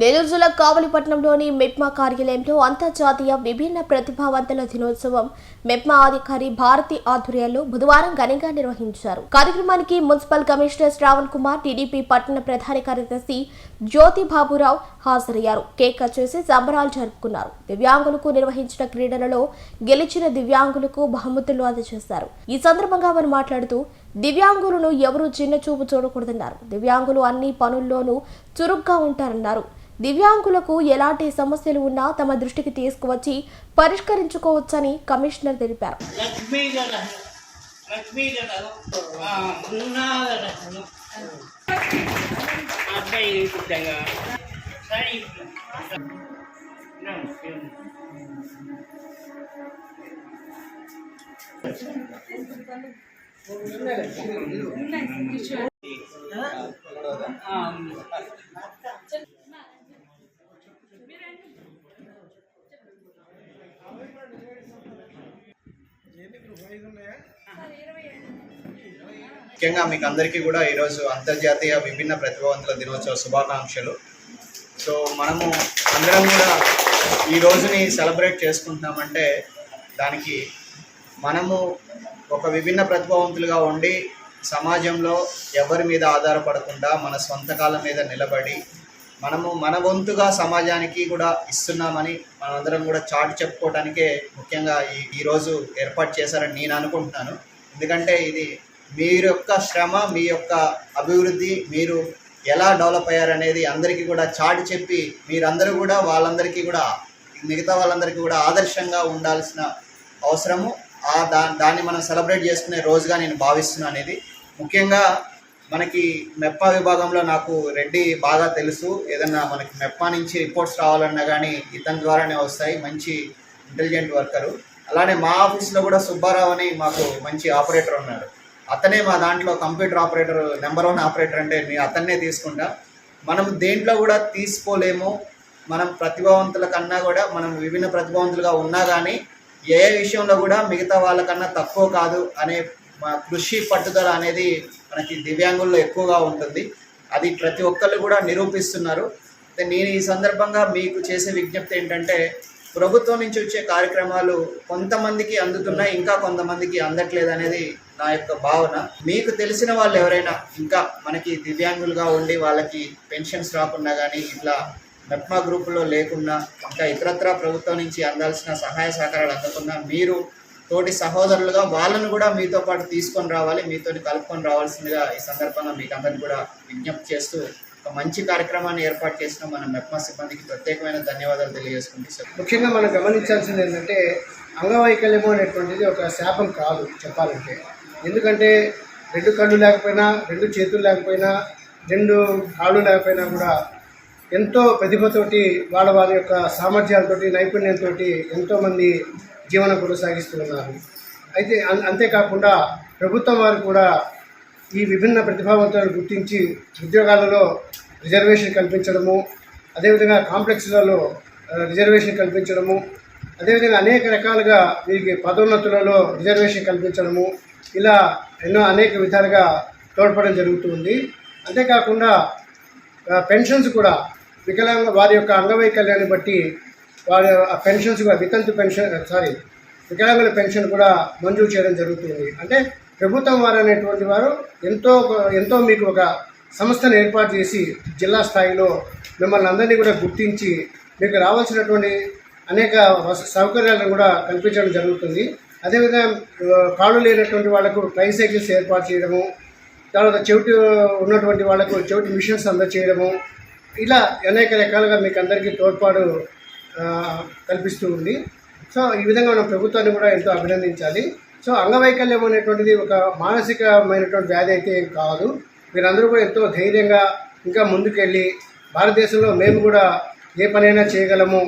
నెల్లూరు జిల్లా కావలిపట్నంలోని మెప్మా కార్యాలయంలో అంతర్జాతీయ విభిన్న ప్రతిభావంతుల దినోత్సవం మెప్మా అధికారి భారతి ఆధ్వర్యంలో బుధవారం ఘనంగా నిర్వహించారు. కార్యక్రమానికి municipal commissioner Shravan Kumar TDP పట్టణ ప్రధాన కార్యదర్శి జ్యోతి బాబురావు హాజరయ్యారు. కేక్ కట్ చేసి సంబరాలు జరుపుకున్నారు. దివ్యాంగులకు నిర్వహించిన క్రీడలలో గెలిచిన దివ్యాంగులకు బహుమతులు అందజేశారు. ఈ సందర్భంగా వారు మాట్లాడుతూ దివ్యాంగులను ఎవరూ చిన్న చూపు చూడకూడదన్నారు. దివ్యాంగులు అన్ని పనుల్లోనూ చురుగ్గా ఉంటారన్నారు. దివ్యాంగులకు ఎలాంటి సమస్యలు ఉన్నా తమ దృష్టికి తీసుకువచ్చి పరిష్కరించుకోవచ్చని కమిషనర్ తెలిపారు. లక్ష్మీ ముఖ్యంగా మీకు అందరికీ కూడా ఈరోజు అంతర్జాతీయ విభిన్న ప్రతిభావంతుల దినోత్సవ శుభాకాంక్షలు. సో మనము అందరం కూడా ఈ రోజుని సెలబ్రేట్ చేసుకుంటున్నామంటే దానికి మనము ఒక విభిన్న ప్రతిభావంతులుగా ఉండి సమాజంలో ఎవరి మీద ఆధారపడకుండా మన సొంత కాళ్ళ మీద నిలబడి మనము మన వంతుగా సమాజానికి కూడా ఇస్తున్నామని మనందరం కూడా చాటు చెప్పుకోవడానికే ముఖ్యంగా ఈ ఈరోజు ఏర్పాటు చేశారని నేను అనుకుంటున్నాను. ఎందుకంటే ఇది మీరు యొక్క శ్రమ మీ యొక్క అభివృద్ధి మీరు ఎలా డెవలప్ అయ్యారనేది అందరికీ కూడా చాటి చెప్పి మీరందరూ కూడా వాళ్ళందరికీ కూడా మిగతా వాళ్ళందరికీ కూడా ఆదర్శంగా ఉండాల్సిన అవసరము. ఆ దా దాన్ని మనం సెలబ్రేట్ చేసుకునే రోజుగా నేను భావిస్తున్నాను ఇది. ముఖ్యంగా మనకి మెప్పా విభాగంలో నాకు రెడ్డి బాగా తెలుసు. ఏదన్నా మనకి మెప్పా నుంచి రిపోర్ట్స్ రావాలన్నా కానీ ఇతని ద్వారానే వస్తాయి. మంచి ఇంటెలిజెంట్ వర్కరు. అలానే మా ఆఫీస్లో కూడా సుబ్బారావు అని మాకు మంచి ఆపరేటర్ ఉన్నాడు. అతనే మా దాంట్లో computer operator number one operator అంటే నేను అతన్నే తీసుకుంటా. మనం దేంట్లో కూడా తీసుకోలేము. మనం ప్రతిభావంతుల కన్నా కూడా మనం విభిన్న ప్రతిభావంతులుగా ఉన్నా కానీ ఏ విషయంలో కూడా మిగతా వాళ్ళకన్నా తక్కువ కాదు అనే కృషి పట్టుదల అనేది మనకి దివ్యాంగుల్లో ఎక్కువగా ఉంటుంది. అది ప్రతి ఒక్కళ్ళు కూడా నిరూపిస్తున్నారు. నేను ఈ సందర్భంగా మీకు చేసే విజ్ఞప్తి ఏంటంటే ప్రభుత్వం నుంచి వచ్చే కార్యక్రమాలు కొంతమందికి అందుతున్నాయి ఇంకా కొంతమందికి అందట్లేదు అనేది నా యొక్క భావన. మీకు తెలిసిన వాళ్ళు ఎవరైనా ఇంకా మనకి దివ్యాంగులుగా ఉండి వాళ్ళకి పెన్షన్స్ రాకుండా కానీ ఇట్లా మెప్మా గ్రూపులో లేకుండా ఇంకా ఇతరత్ర ప్రభుత్వం నుంచి అందాల్సిన సహాయ సహకారాలు అందకుండా మీరు తోటి సహోదరులుగా వాళ్ళను కూడా మీతో పాటు తీసుకొని రావాలి మీతో కలుపుకొని రావాల్సిందిగా ఈ సందర్భంగా మీకు అందరిని కూడా విజ్ఞప్తి చేస్తూ ఒక మంచి కార్యక్రమాన్ని ఏర్పాటు చేసిన మన మెప్మా సిబ్బందికి ప్రత్యేకమైన ధన్యవాదాలు తెలియజేసుకుంటూ సార్ ముఖ్యంగా మనం గమనించాల్సింది ఏంటంటే అంగవైకల్యము అనేటువంటిది ఒక శాపం కాదు చెప్పాలంటే. ఎందుకంటే రెండు కళ్ళు లేకపోయినా రెండు చేతులు లేకపోయినా రెండు కాళ్ళు లేకపోయినా కూడా ఎంతో ప్రతిభతోటి వాళ్ళ వారి యొక్క సామర్థ్యాలతోటి నైపుణ్యంతో ఎంతోమంది జీవనం కొనసాగిస్తున్నారు. అయితే అం- అంతేకాకుండా ప్రభుత్వం వారు కూడా ఈ విభిన్న ప్రతిభావంతులను గుర్తించి ఉద్యోగాలలో రిజర్వేషన్ కల్పించడము అదేవిధంగా కాంప్లెక్స్లలో రిజర్వేషన్ కల్పించడము అదేవిధంగా అనేక రకాలుగా వీరికి పదోన్నతులలో రిజర్వేషన్ కల్పించడము ఇలా ఎన్నో అనేక విధాలుగా తోడ్పడడం జరుగుతుంది అంతేకాకుండా పెన్షన్స్ కూడా వికలాంగ వారి యొక్క అంగవైకల్యాన్ని బట్టి వారి ఆ పెన్షన్స్ కూడా వితంతు పెన్షన్ సారీ వికలాంగుల పెన్షన్ కూడా మంజూరు చేయడం జరుగుతుంది. అంటే ప్రభుత్వం వారు అనేటువంటి వారు ఎంతో ఎంతో మీకు ఒక సంస్థను ఏర్పాటు చేసి జిల్లా స్థాయిలో మిమ్మల్ని అందరినీ కూడా గుర్తించి మీకు రావాల్సినటువంటి అనేక సౌకర్యాలను కూడా కల్పించడం జరుగుతుంది. అదేవిధంగా కాళ్ళు లేనటువంటి వాళ్ళకు ట్రైసైకిల్స్ ఏర్పాటు చేయడము తర్వాత చెవిటి ఉన్నటువంటి వాళ్ళకు చెవిటి మిషన్స్ అందచేయడము ఇలా అనేక రకాలుగా మీకు అందరికీ తోడ్పాటు కల్పిస్తూ ఉంది. సో ఈ విధంగా మనం ప్రభుత్వాన్ని కూడా ఎంతో అభినందించాలి. సో అంగవైకల్యం అనేటువంటిది ఒక మానసికమైనటువంటి వ్యాధి అయితే ఏం కాదు. మీరందరూ కూడా ఎంతో ధైర్యంగా ఇంకా ముందుకెళ్ళి భారతదేశంలో మేము కూడా ఏ పనైనా చేయగలము.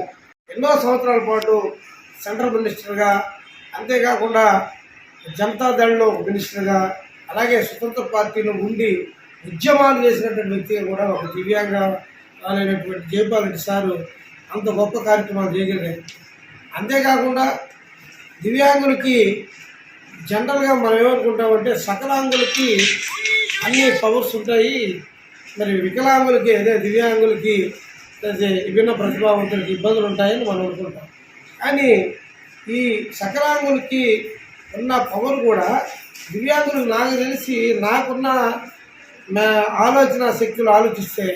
ఎన్నో సంవత్సరాల పాటు సెంట్రల్ మినిస్టర్గా అంతేకాకుండా జనతాదళ్ళో మినిస్టర్గా అలాగే స్వతంత్ర పార్టీలో ఉండి ఉద్యమాలు చేసినటువంటి వ్యక్తిగా కూడా ఒక దివ్యాంగ రాలైనటువంటి జయపాల్ రెడ్డి సారు అంత గొప్ప కార్యక్రమాలు చేయగలిగాయి. అంతేకాకుండా దివ్యాంగులకి జనరల్గా మనం ఏమనుకుంటామంటే సకలాంగులకి అన్ని పవర్స్ ఉంటాయి. మరి వికలాంగులకి అదే దివ్యాంగులకి విభిన్న ప్రతిభావంతులకి ఇబ్బందులు ఉంటాయని మనం అనుకుంటాం. కానీ ఈ సకలాంగులకి ఉన్న పవర్ కూడా దివ్యాంగులకు నాకు తెలిసి నాకున్న నా ఆలోచన శక్తులు ఆలోచిస్తే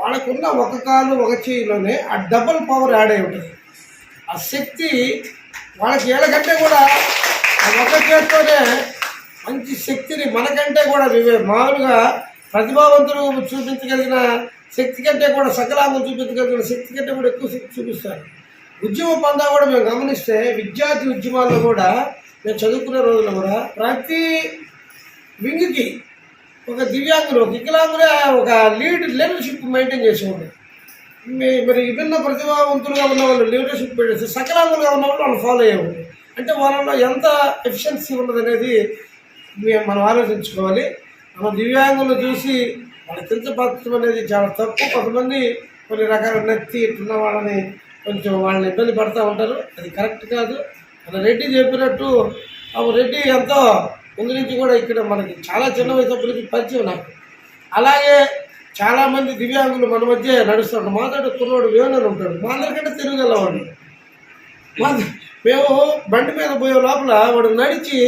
వాళ్ళకున్న ఒక కాలు ఒక చేయిలోనే ఆ డబుల్ పవర్ యాడ్ అయి ఉంటుంది. ఆ శక్తి వాళ్ళకి ఏళ్ళకంటే కూడా ఆ ఒక చేతితోనే మంచి శక్తిని మనకంటే కూడా వివే మామూలుగా ప్రతిభావంతులు చూపించగలిగిన శక్తి కంటే కూడా సకలాంగం చూపించగలిగిన శక్తి కంటే కూడా ఎక్కువ శక్తి చూపిస్తారు. ఉద్యమ పందా కూడా మేము గమనిస్తే విద్యార్థి ఉద్యమాల్లో కూడా మేము చదువుకునే రోజుల్లో కూడా ప్రతి వింగ్కి ఒక దివ్యాంగులు ఒక వికలాంగులే ఒక లీడ్ లీడర్షిప్ మెయింటైన్ చేసేవాళ్ళు మీ- మరి విభిన్న ప్రతిభావంతులుగా ఉన్న వాళ్ళు లీడర్షిప్ పెట్టేసి సకలాంగులుగా ఉన్న వాళ్ళు వాళ్ళు ఫాలో అయ్యేవాళ్ళు. అంటే వాళ్ళలో ఎంత ఎఫిషియన్సీ ఉన్నది అనేది మనం ఆలోచించుకోవాలి. మనం దివ్యాంగులు చూసి వాళ్ళ కించపరచడం అనేది చాలా తక్కువ. కొంతమంది కొన్ని రకాల నెత్తి ఇట్లున్న వాళ్ళని కొంచెం వాళ్ళని ఇబ్బంది పడుతూ ఉంటారు. అది కరెక్ట్ కాదు. మన రెడ్డి చెప్పినట్టు ఆ రెడ్డి ఎంతో ముందు నుంచి కూడా ఇక్కడ మనకి చాలా చిన్న వయసు పరిచయం నాకు. అలాగే చాలామంది దివ్యాంగులు మన మధ్య నడుస్తుంటారు మాతో కుర్రోడు వేణుని ఉంటాడు. మా అందరికంటే తిరగలవాడు మా మేము బండి మీద పోయే లోపల వాడు నడిచి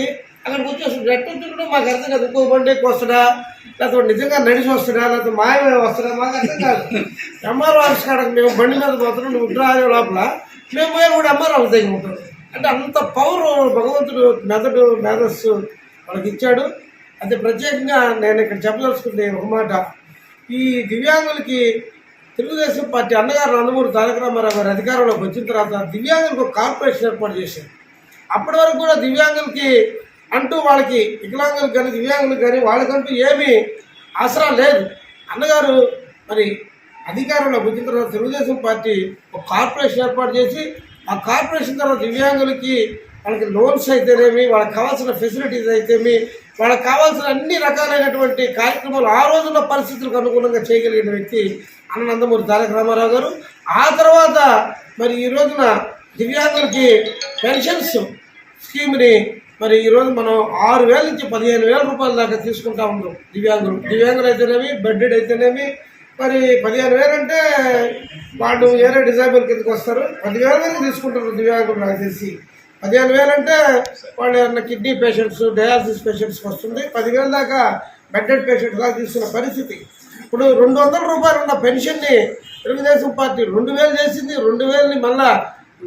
అక్కడికి వచ్చేస్తాడు. గట్టి మాకు అర్థం కాదు. ఇంకో బండి ఎక్కువ వస్తాడా? లేకపోతే నిజంగా నడిచి వస్తాడా? లేకపోతే మాయమే వస్తాడా? మాకు అర్థం కాదు. ఎంఆర్ఓ ఆఫీస్ కాడకు మేము బండి మీద పోతున్నాం. నువ్వు డ్రాయే లోపల మేము పోయే కూడా ఎంఆర్ఓ ఆఫీస్ దగ్గర ఉంటాం అంటే అంత పవర్ భగవంతుడు మెదడు మేధస్సు వాళ్ళకి ఇచ్చాడు అది ప్రత్యేకంగా నేను ఇక్కడ చెప్పదలుచుకుంటే ఒక మాట. ఈ దివ్యాంగులకి తెలుగుదేశం పార్టీ అన్నగారు నందమూరి తారక రామారావు గారు అధికారంలోకి వచ్చిన తర్వాత దివ్యాంగులకు ఒక కార్పొరేషన్ ఏర్పాటు చేశారు. అప్పటి వరకు కూడా దివ్యాంగులకి అంటూ వాళ్ళకి వికలాంగులకు కానీ దివ్యాంగులకు కానీ వాళ్ళకంటూ ఏమీ ఆసరా లేదు. అన్నగారు మరి అధికారంలోకి వచ్చిన తర్వాత తెలుగుదేశం పార్టీ ఒక కార్పొరేషన్ ఏర్పాటు చేసి ఆ కార్పొరేషన్ తర్వాత దివ్యాంగులకి వాళ్ళకి లోన్స్ అయితేనేమి వాళ్ళకి కావాల్సిన ఫెసిలిటీస్ అయితేమి వాళ్ళకి కావాల్సిన అన్ని రకాలైనటువంటి కార్యక్రమాలు ఆ రోజుల్లో పరిస్థితులకు అనుగుణంగా చేయగలిగిన వ్యక్తి అన్ననందమూరి తారక రామారావు గారు. ఆ తర్వాత మరి ఈ రోజున దివ్యాంగులకి పెన్షన్స్ స్కీమ్ని మరి ఈరోజు మనం ఆరు వేల నుంచి పదిహేను వేల రూపాయల దాకా తీసుకుంటా ఉన్నాం దివ్యాంగులు. దివ్యాంగులు అయితేనేమి బెడ్డెడ్ అయితేనేమి మరి పదిహేను వేలు అంటే వాళ్ళు వేరే డిజైబుల్ కిందకి వస్తారు. పదివేల వరకు తీసుకుంటారు దివ్యాంగులు నాకు తెలిసి. పదిహేను వేలు అంటే వాళ్ళు ఏమన్నా కిడ్నీ పేషెంట్స్ డయాలసిస్ పేషెంట్స్కి వస్తుంది. పదివేల దాకా బెడ్డెడ్ పేషెంట్స్ దాకా తీసుకున్న పరిస్థితి. ఇప్పుడు రెండు వందల రూపాయలు ఉన్న పెన్షన్ని తెలుగుదేశం పార్టీ రెండు వేలు చేసింది రెండు వేలని మళ్ళా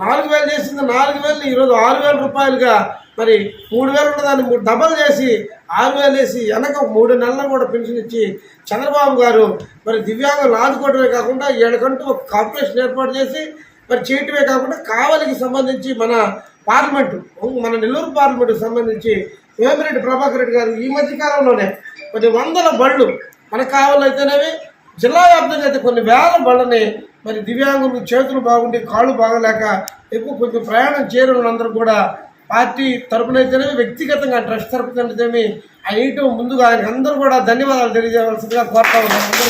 నాలుగు వేలు చేసింది నాలుగు వేలని ఈరోజు ఆరు వేల రూపాయలుగా మరి మూడు వేలు ఉన్నదాన్ని మూడు డబల్ చేసి ఆరు వేలు వేసి వెనక మూడు నెలలు కూడా పెన్షన్ ఇచ్చి చంద్రబాబు గారు మరి దివ్యాంగులు ఆదుకోవడమే కాకుండా ఏడకంటూ ఒక కార్పొరేషన్ ఏర్పాటు చేసి మరి చేయటమే కాకుండా కావలికి సంబంధించి మన పార్లమెంటు మన నెల్లూరు పార్లమెంటుకు సంబంధించి వేమిరెడ్డి ప్రభాకర్ రెడ్డి గారు ఈ మధ్య కాలంలోనే కొన్ని వందల బళ్ళు మన కావాలైతేనేవి జిల్లా వ్యాప్తంగా అయితే కొన్ని వేల బళ్ళని మరి దివ్యాంగులు చేతులు బాగుండి కాళ్ళు బాగలేక ఎక్కువ కొంచెం ప్రయాణం చేయడం కూడా పార్టీ తరపునైతేనే వ్యక్తిగతంగా ట్రస్ట్ తరపునైతేనేమి ఆ ఇయటం ముందుగా ఆయన అందరూ కూడా ధన్యవాదాలు తెలియజేయవలసిందిగా కోరుతా ఉన్నాను